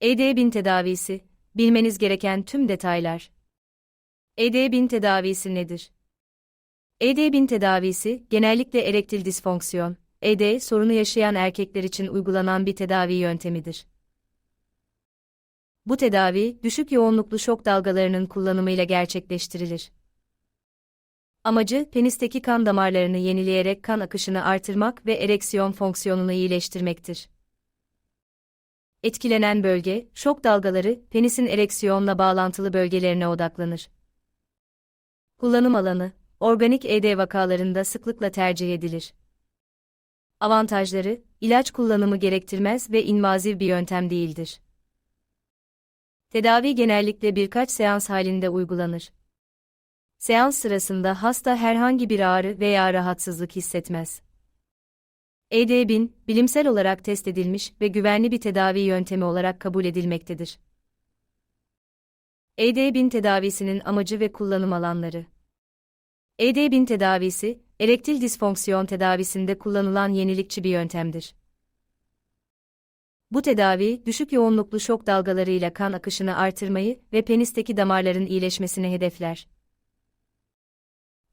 ED1000 tedavisi, bilmeniz gereken tüm detaylar. ED1000 tedavisi nedir? ED1000 tedavisi, genellikle erektil disfonksiyon, ED sorunu yaşayan erkekler için uygulanan bir tedavi yöntemidir. Bu tedavi, düşük yoğunluklu şok dalgalarının kullanımıyla gerçekleştirilir. Amacı, penisteki kan damarlarını yenileyerek kan akışını artırmak ve ereksiyon fonksiyonunu iyileştirmektir. Etkilenen bölge, şok dalgaları, penisin ereksiyonla bağlantılı bölgelerine odaklanır. Kullanım alanı, organik ED vakalarında sıklıkla tercih edilir. Avantajları, ilaç kullanımı gerektirmez ve invaziv bir yöntem değildir. Tedavi genellikle birkaç seans halinde uygulanır. Seans sırasında hasta herhangi bir ağrı veya rahatsızlık hissetmez. ED1000, bilimsel olarak test edilmiş ve güvenli bir tedavi yöntemi olarak kabul edilmektedir. ED1000 tedavisinin amacı ve kullanım alanları ED1000 tedavisi, erektil disfonksiyon tedavisinde kullanılan yenilikçi bir yöntemdir. Bu tedavi, düşük yoğunluklu şok dalgalarıyla kan akışını artırmayı ve penisteki damarların iyileşmesini hedefler.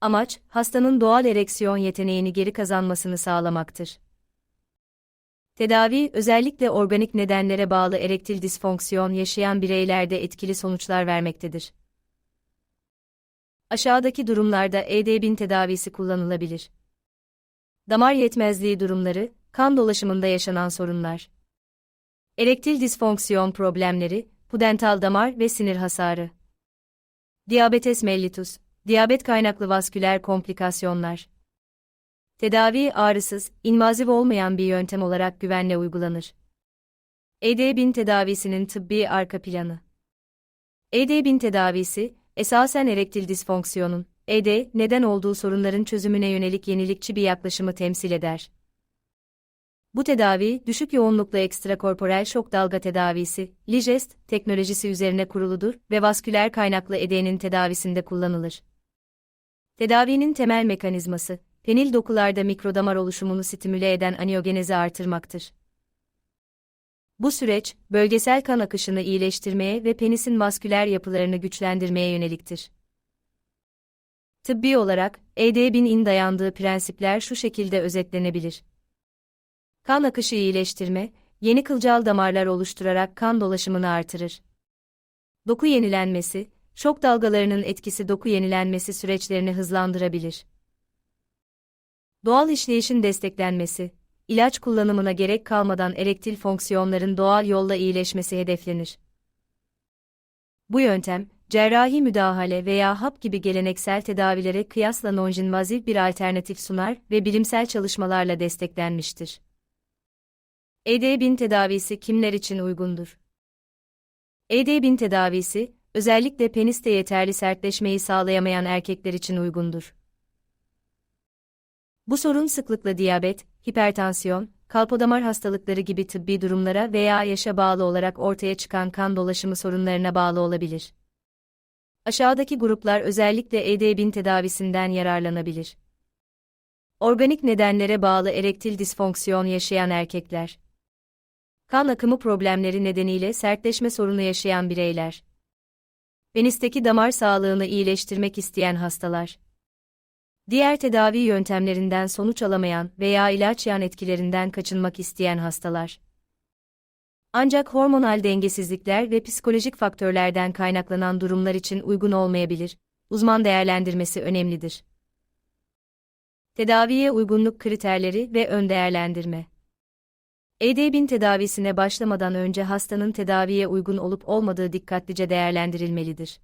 Amaç, hastanın doğal ereksiyon yeteneğini geri kazanmasını sağlamaktır. Tedavi, özellikle organik nedenlere bağlı erektil disfonksiyon yaşayan bireylerde etkili sonuçlar vermektedir. Aşağıdaki durumlarda ED1000 tedavisi kullanılabilir. Damar yetmezliği durumları, kan dolaşımında yaşanan sorunlar. Erektil disfonksiyon problemleri, pudental damar ve sinir hasarı. Diabetes mellitus, diyabet kaynaklı vasküler komplikasyonlar. Tedavi ağrısız, invaziv olmayan bir yöntem olarak güvenle uygulanır. ED1000 tedavisinin tıbbi arka planı. ED1000 tedavisi, esasen erektil disfonksiyonun, ED, neden olduğu sorunların çözümüne yönelik yenilikçi bir yaklaşımı temsil eder. Bu tedavi, düşük yoğunluklu ekstrakorporel şok dalga tedavisi, LIGEST, teknolojisi üzerine kuruludur ve vasküler kaynaklı ED'nin tedavisinde kullanılır. Tedavinin temel mekanizması, penil dokularda mikrodamar oluşumunu stimüle eden aniyogenezi artırmaktır. Bu süreç, bölgesel kan akışını iyileştirmeye ve penisin vasküler yapılarını güçlendirmeye yöneliktir. Tıbbi olarak, ED1000'in dayandığı prensipler şu şekilde özetlenebilir. Kan akışı iyileştirme, yeni kılcal damarlar oluşturarak kan dolaşımını artırır. Doku yenilenmesi, şok dalgalarının etkisi doku yenilenmesi süreçlerini hızlandırabilir. Doğal işleyişin desteklenmesi, ilaç kullanımına gerek kalmadan erektil fonksiyonların doğal yolla iyileşmesi hedeflenir. Bu yöntem, cerrahi müdahale veya hap gibi geleneksel tedavilere kıyasla non-invazif bir alternatif sunar ve bilimsel çalışmalarla desteklenmiştir. ED1000 tedavisi kimler için uygundur? ED1000 tedavisi, özellikle peniste yeterli sertleşmeyi sağlayamayan erkekler için uygundur. Bu sorun sıklıkla diyabet, hipertansiyon, kalpodamar hastalıkları gibi tıbbi durumlara veya yaşa bağlı olarak ortaya çıkan kan dolaşımı sorunlarına bağlı olabilir. Aşağıdaki gruplar özellikle ED1000 tedavisinden yararlanabilir. Organik nedenlere bağlı erektil disfonksiyon yaşayan erkekler. Kan akımı problemleri nedeniyle sertleşme sorunu yaşayan bireyler. Penisteki damar sağlığını iyileştirmek isteyen hastalar. Diğer tedavi yöntemlerinden sonuç alamayan veya ilaç yan etkilerinden kaçınmak isteyen hastalar. Ancak hormonal dengesizlikler ve psikolojik faktörlerden kaynaklanan durumlar için uygun olmayabilir. Uzman değerlendirmesi önemlidir. Tedaviye uygunluk kriterleri ve ön değerlendirme. ED1000 tedavisine başlamadan önce hastanın tedaviye uygun olup olmadığı dikkatlice değerlendirilmelidir.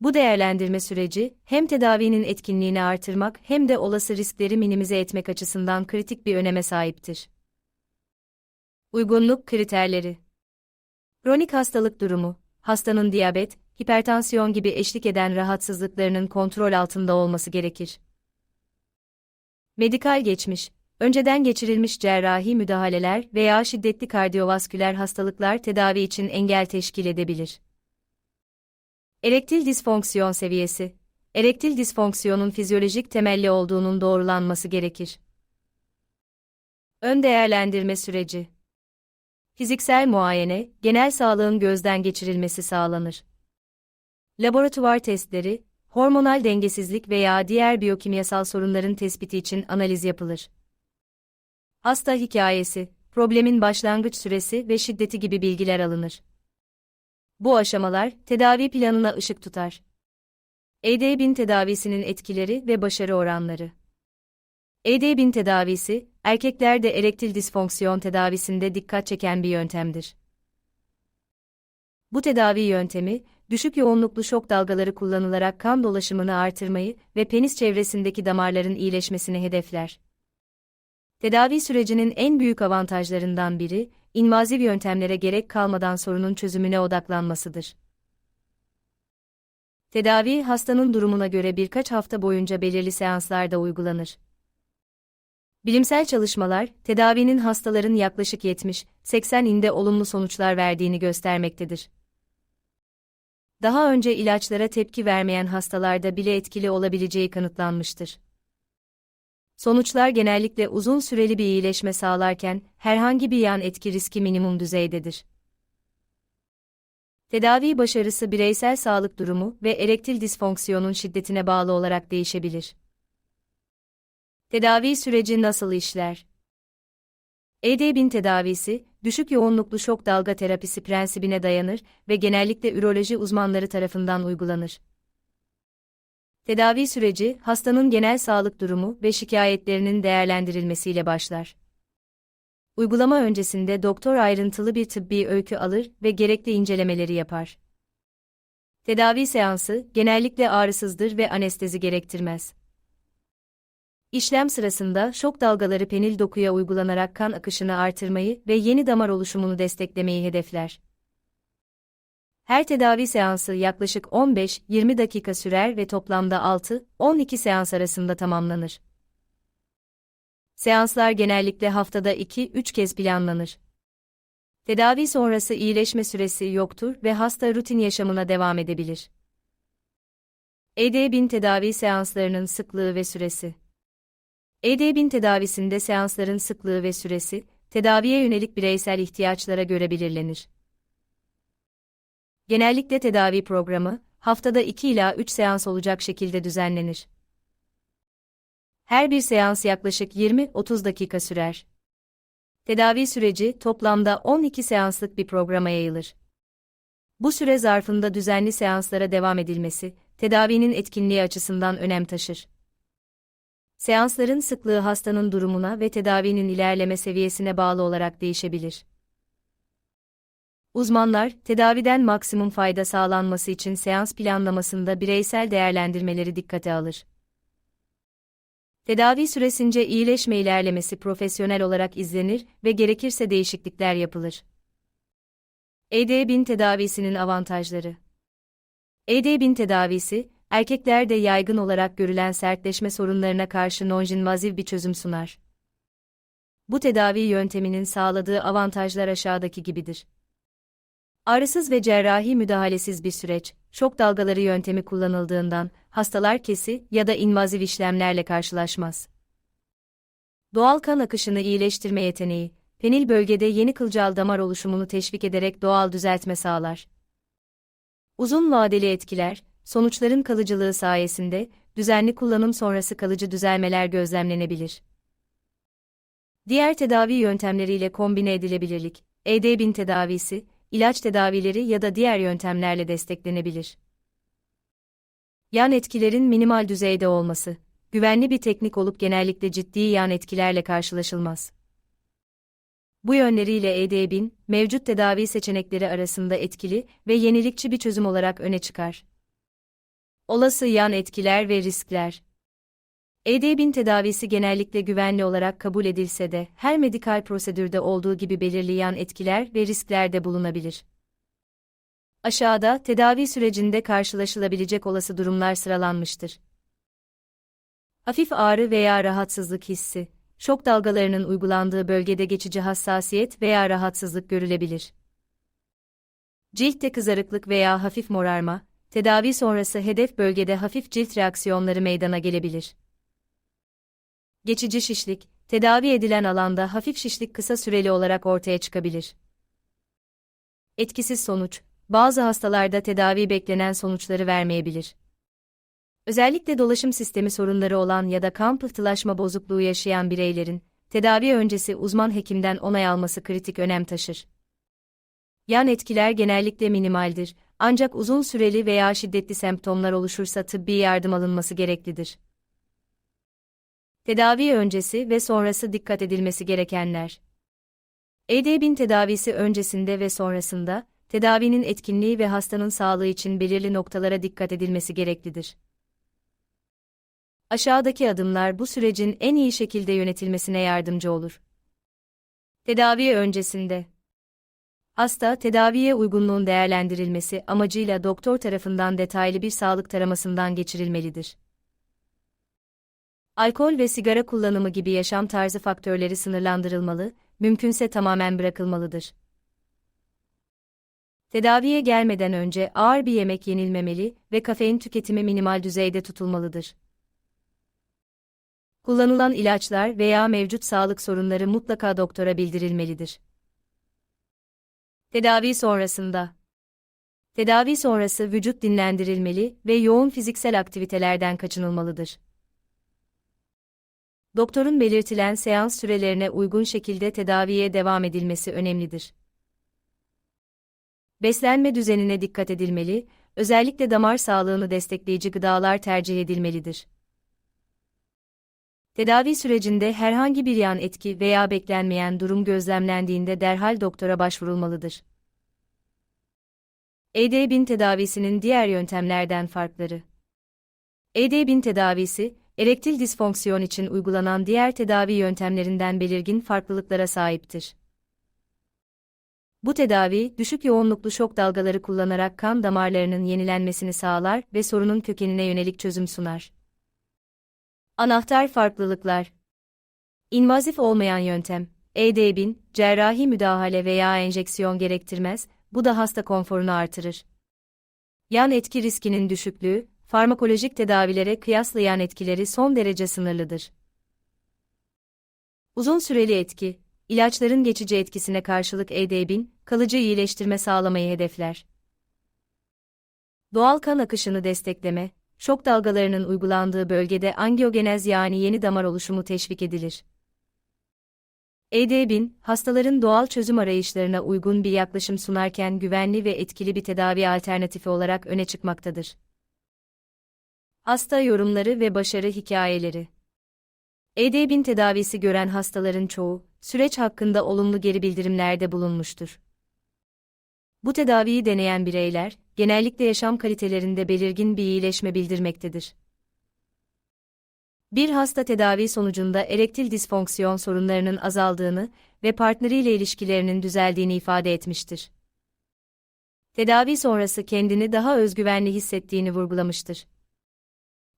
Bu değerlendirme süreci, hem tedavinin etkinliğini artırmak hem de olası riskleri minimize etmek açısından kritik bir öneme sahiptir. Uygunluk kriterleri Kronik hastalık durumu, hastanın diyabet, hipertansiyon gibi eşlik eden rahatsızlıklarının kontrol altında olması gerekir. Medikal geçmiş, önceden geçirilmiş cerrahi müdahaleler veya şiddetli kardiyovasküler hastalıklar tedavi için engel teşkil edebilir. Erektil disfonksiyon seviyesi. Erektil disfonksiyonun fizyolojik temelli olduğunun doğrulanması gerekir. Ön değerlendirme süreci. Fiziksel muayene, genel sağlığın gözden geçirilmesi sağlanır. Laboratuvar testleri, hormonal dengesizlik veya diğer biyokimyasal sorunların tespiti için analiz yapılır. Hasta hikayesi, problemin başlangıç süresi ve şiddeti gibi bilgiler alınır. Bu aşamalar, tedavi planına ışık tutar. ED-bin tedavisinin etkileri ve başarı oranları. ED-bin tedavisi, erkeklerde erektil disfonksiyon tedavisinde dikkat çeken bir yöntemdir. Bu tedavi yöntemi, düşük yoğunluklu şok dalgaları kullanılarak kan dolaşımını artırmayı ve penis çevresindeki damarların iyileşmesini hedefler. Tedavi sürecinin en büyük avantajlarından biri, invaziv yöntemlere gerek kalmadan sorunun çözümüne odaklanmasıdır. Tedavi hastanın durumuna göre birkaç hafta boyunca belirli seanslarda uygulanır. Bilimsel çalışmalar, tedavinin hastaların yaklaşık 70-80 inde olumlu sonuçlar verdiğini göstermektedir. Daha önce ilaçlara tepki vermeyen hastalarda bile etkili olabileceği kanıtlanmıştır. Sonuçlar genellikle uzun süreli bir iyileşme sağlarken, herhangi bir yan etki riski minimum düzeydedir. Tedavi başarısı bireysel sağlık durumu ve erektil disfonksiyonun şiddetine bağlı olarak değişebilir. Tedavi süreci nasıl işler? ED-bin tedavisi, düşük yoğunluklu şok dalga terapisi prensibine dayanır ve genellikle üroloji uzmanları tarafından uygulanır. Tedavi süreci, hastanın genel sağlık durumu ve şikayetlerinin değerlendirilmesiyle başlar. Uygulama öncesinde doktor ayrıntılı bir tıbbi öykü alır ve gerekli incelemeleri yapar. Tedavi seansı genellikle ağrısızdır ve anestezi gerektirmez. İşlem sırasında şok dalgaları penil dokuya uygulanarak kan akışını artırmayı ve yeni damar oluşumunu desteklemeyi hedefler. Her tedavi seansı yaklaşık 15-20 dakika sürer ve toplamda 6-12 seans arasında tamamlanır. Seanslar genellikle haftada 2-3 kez planlanır. Tedavi sonrası iyileşme süresi yoktur ve hasta rutin yaşamına devam edebilir. ED-bin tedavi seanslarının sıklığı ve süresi ED-bin tedavisinde seansların sıklığı ve süresi, tedaviye yönelik bireysel ihtiyaçlara göre belirlenir. Genellikle tedavi programı, haftada 2 ila 3 seans olacak şekilde düzenlenir. Her bir seans yaklaşık 20-30 dakika sürer. Tedavi süreci toplamda 12 seanslık bir programa yayılır. Bu süre zarfında düzenli seanslara devam edilmesi, tedavinin etkinliği açısından önem taşır. Seansların sıklığı hastanın durumuna ve tedavinin ilerleme seviyesine bağlı olarak değişebilir. Uzmanlar, tedaviden maksimum fayda sağlanması için seans planlamasında bireysel değerlendirmeleri dikkate alır. Tedavi süresince iyileşme ilerlemesi profesyonel olarak izlenir ve gerekirse değişiklikler yapılır. ED-bin tedavisinin avantajları ED-bin tedavisi, erkeklerde yaygın olarak görülen sertleşme sorunlarına karşı non-invazif bir çözüm sunar. Bu tedavi yönteminin sağladığı avantajlar aşağıdaki gibidir. Ağrısız ve cerrahi müdahalesiz bir süreç, şok dalgaları yöntemi kullanıldığından, hastalar kesi ya da invaziv işlemlerle karşılaşmaz. Doğal kan akışını iyileştirme yeteneği, penil bölgede yeni kılcal damar oluşumunu teşvik ederek doğal düzeltme sağlar. Uzun vadeli etkiler, sonuçların kalıcılığı sayesinde, düzenli kullanım sonrası kalıcı düzelmeler gözlemlenebilir. Diğer tedavi yöntemleriyle kombine edilebilirlik, ED-bin tedavisi, ilaç tedavileri ya da diğer yöntemlerle desteklenebilir. Yan etkilerin minimal düzeyde olması, güvenli bir teknik olup genellikle ciddi yan etkilerle karşılaşılmaz. Bu yönleriyle ED-bin, mevcut tedavi seçenekleri arasında etkili ve yenilikçi bir çözüm olarak öne çıkar. Olası yan etkiler ve riskler ED-bin tedavisi genellikle güvenli olarak kabul edilse de, her medikal prosedürde olduğu gibi belirli yan etkiler ve riskler de bulunabilir. Aşağıda, tedavi sürecinde karşılaşılabilecek olası durumlar sıralanmıştır. Hafif ağrı veya rahatsızlık hissi, şok dalgalarının uygulandığı bölgede geçici hassasiyet veya rahatsızlık görülebilir. Ciltte kızarıklık veya hafif morarma, tedavi sonrası hedef bölgede hafif cilt reaksiyonları meydana gelebilir. Geçici şişlik, tedavi edilen alanda hafif şişlik kısa süreli olarak ortaya çıkabilir. Etkisiz sonuç, bazı hastalarda tedavi beklenen sonuçları vermeyebilir. Özellikle dolaşım sistemi sorunları olan ya da kan pıhtılaşma bozukluğu yaşayan bireylerin, tedavi öncesi uzman hekimden onay alması kritik önem taşır. Yan etkiler genellikle minimaldir, ancak uzun süreli veya şiddetli semptomlar oluşursa tıbbi yardım alınması gereklidir. Tedavi öncesi ve sonrası dikkat edilmesi gerekenler. ED-bin tedavisi öncesinde ve sonrasında, tedavinin etkinliği ve hastanın sağlığı için belirli noktalara dikkat edilmesi gereklidir. Aşağıdaki adımlar bu sürecin en iyi şekilde yönetilmesine yardımcı olur. Tedavi öncesinde Hasta, tedaviye uygunluğun değerlendirilmesi amacıyla doktor tarafından detaylı bir sağlık taramasından geçirilmelidir. Alkol ve sigara kullanımı gibi yaşam tarzı faktörleri sınırlandırılmalı, mümkünse tamamen bırakılmalıdır. Tedaviye gelmeden önce ağır bir yemek yenilmemeli ve kafein tüketimi minimal düzeyde tutulmalıdır. Kullanılan ilaçlar veya mevcut sağlık sorunları mutlaka doktora bildirilmelidir. Tedavi sonrasında Tedavi sonrası vücut dinlendirilmeli ve yoğun fiziksel aktivitelerden kaçınılmalıdır. Doktorun belirtilen seans sürelerine uygun şekilde tedaviye devam edilmesi önemlidir. Beslenme düzenine dikkat edilmeli, özellikle damar sağlığını destekleyici gıdalar tercih edilmelidir. Tedavi sürecinde herhangi bir yan etki veya beklenmeyen durum gözlemlendiğinde derhal doktora başvurulmalıdır. ED-bin tedavisinin diğer yöntemlerden farkları ED-bin tedavisi, erektil disfonksiyon için uygulanan diğer tedavi yöntemlerinden belirgin farklılıklara sahiptir. Bu tedavi, düşük yoğunluklu şok dalgaları kullanarak kan damarlarının yenilenmesini sağlar ve sorunun kökenine yönelik çözüm sunar. Anahtar farklılıklar İnvazif olmayan yöntem, ED-bin, cerrahi müdahale veya enjeksiyon gerektirmez, bu da hasta konforunu artırır. Yan etki riskinin düşüklüğü, farmakolojik tedavilere kıyasla yan etkileri son derece sınırlıdır. Uzun süreli etki, ilaçların geçici etkisine karşılık ED-bin, kalıcı iyileştirme sağlamayı hedefler. Doğal kan akışını destekleme, şok dalgalarının uygulandığı bölgede angiogenez yani yeni damar oluşumu teşvik edilir. ED-bin, hastaların doğal çözüm arayışlarına uygun bir yaklaşım sunarken güvenli ve etkili bir tedavi alternatifi olarak öne çıkmaktadır. Hasta yorumları ve başarı hikayeleri ED-bin tedavisi gören hastaların çoğu, süreç hakkında olumlu geri bildirimlerde bulunmuştur. Bu tedaviyi deneyen bireyler, genellikle yaşam kalitelerinde belirgin bir iyileşme bildirmektedir. Bir hasta tedavi sonucunda erektil disfonksiyon sorunlarının azaldığını ve partneriyle ilişkilerinin düzeldiğini ifade etmiştir. Tedavi sonrası kendini daha özgüvenli hissettiğini vurgulamıştır.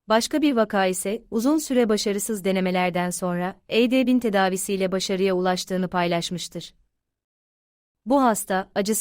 Başka bir vaka ise uzun süre başarısız denemelerden sonra ED-bin tedavisiyle başarıya ulaştığını paylaşmıştır. Bu hasta, acısız